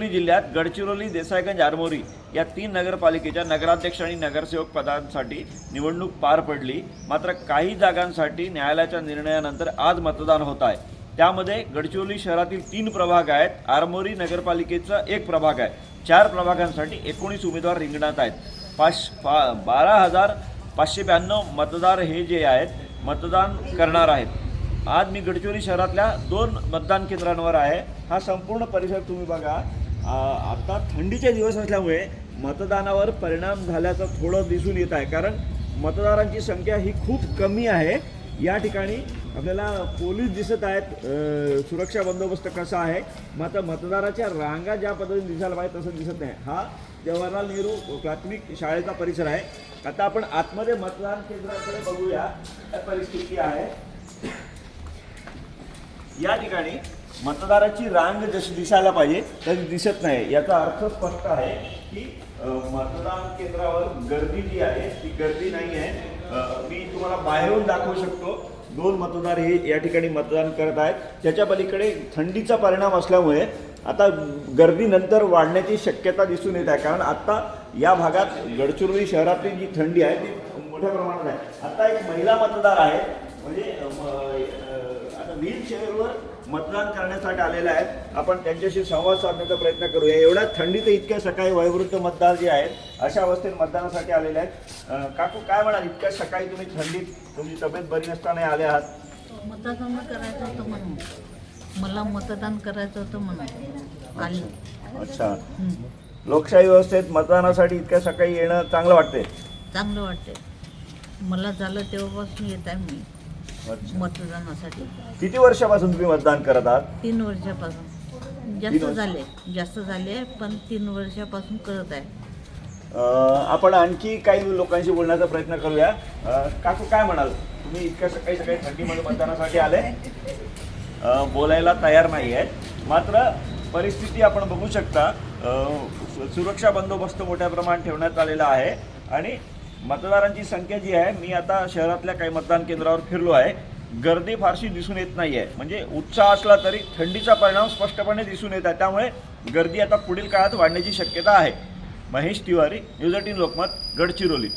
गडचिरोली जिल्ह्यात गडचिरोली देसाईगंज आरमोरी या तीन नगरपालिकेच्या नगराध्यक्ष आणि नगरसेवक पदांसाठी निवडणूक पार पडली. मात्र काही जागांसाठी न्यायालयाच्या निर्णयानंतर आज मतदान होत आहे. त्यामध्ये गडचिरोली शहरातील तीन प्रभाग आहेत. आरमोरी नगरपालिकेचा एक प्रभाग आहे. चार प्रभागांसाठी एकोणीस उमेदवार रिंगणात आहेत. पाच पा बारा हजार पाचशे ब्याण्णव मतदार हे जे आहेत मतदान करणार आहेत. आज मी गडचिरोली शहरातल्या दोन मतदान केंद्रांवर आहे. हा संपूर्ण परिसर तुम्ही बघा. आता थंडीचे दिवस असल्यामुळे मतदानावर परिणाम झाल्याचं थोडं दिसून येत आहे. कारण मतदारांची संख्या ही खूप कमी आहे. या ठिकाणी आपल्याला पोलीस दिसत आहेत. सुरक्षा बंदोबस्त कसा आहे? मात्र मतदाराच्या रांगा ज्या पद्धतीने दिसायला पाहिजे तसं दिसत नाही. हा जवाहरलाल नेहरू प्राथमिक शाळेचा परिसर आहे. आता आपण आतमध्ये मतदान केंद्राकडे बघूया. काय परिस्थिती आहे? या ठिकाणी मतदाराची रांग जशी दिसायला पाहिजे तशी दिसत नाही. याचा अर्थ स्पष्ट आहे की मतदान केंद्रावर गर्दी जी आहे ती गर्दी नाही आहे. मी तुम्हाला बाहेरून दाखवू शकतो दोन मतदार हे या ठिकाणी मतदान करत आहेत. त्याच्या पलीकडे थंडीचा परिणाम असल्यामुळे आता गर्दी नंतर वाढण्याची शक्यता दिसून येत आहे. कारण आता या भागात गडचिरोली शहरातली जी थंडी आहे ती मोठ्या प्रमाणात आहे. आता एक महिला मतदार आहे म्हणजे आता व्हील चेअरवर मतदान करण्यासाठी आलेले आहेत. आपण त्यांच्याशी संवाद साधण्याचा प्रयत्न करूया. एवढ्या थंडीत इतक्या सकाळी वयोवृद्ध मतदार जे आहेत अशा अवस्थेत मतदानासाठी आलेले आहेत. काकू काय म्हणाल? इतक्या सकाळी तुम्ही थंडीत तुमची तब्येत बरी नसताना आले आहात. मतदान करायचं होतं म्हणून. मला मतदान करायचं होतं म्हणून. आली अच्छा. लोकशाही व्यवस्थेत मतदानासाठी इतक्या सकाळी येणं चांगलं वाटते चांगलं वाटते मला झालं तेव्हापासून येत आहे मी. मतदानासाठी. किती वर्षापासून तुम्ही मतदान करत आहात? तीन वर्षापासून. जास्त वर्ष? झाले. जास्त झाले पण तीन वर्षापासून करत आहे. अ, आपण आणखी काही लोकांशी बोलण्याचा प्रयत्न करूया. अ, काकू काय म्हणाल? तुम्ही इतक्या सकाळी सकाळी थंडीमध्ये मतदानासाठी आले. अ, बोलायला तयार नाही आहेत मात्र परिस्थिती आपण बघू शकता. अ, सु- सुरक्षा बंदोबस्त मोठ्या प्रमाणात ठेवण्यात आलेला आहे. आणि मतदारांची संख्या जी आहे मी आता शहरातल्या काही मतदान केंद्रावर फिरलो आहे. गर्दी फारशी दिसून येत नाही आहे म्हणजे उत्साह असला तरी थंडीचा परिणाम स्पष्टपणे दिसून येत आहे. त्यामुळे गर्दी आता पुढील काळात वाढण्याची शक्यता आहे. Mahesh Tiwari news eighteen Lokmat Gadchiroli.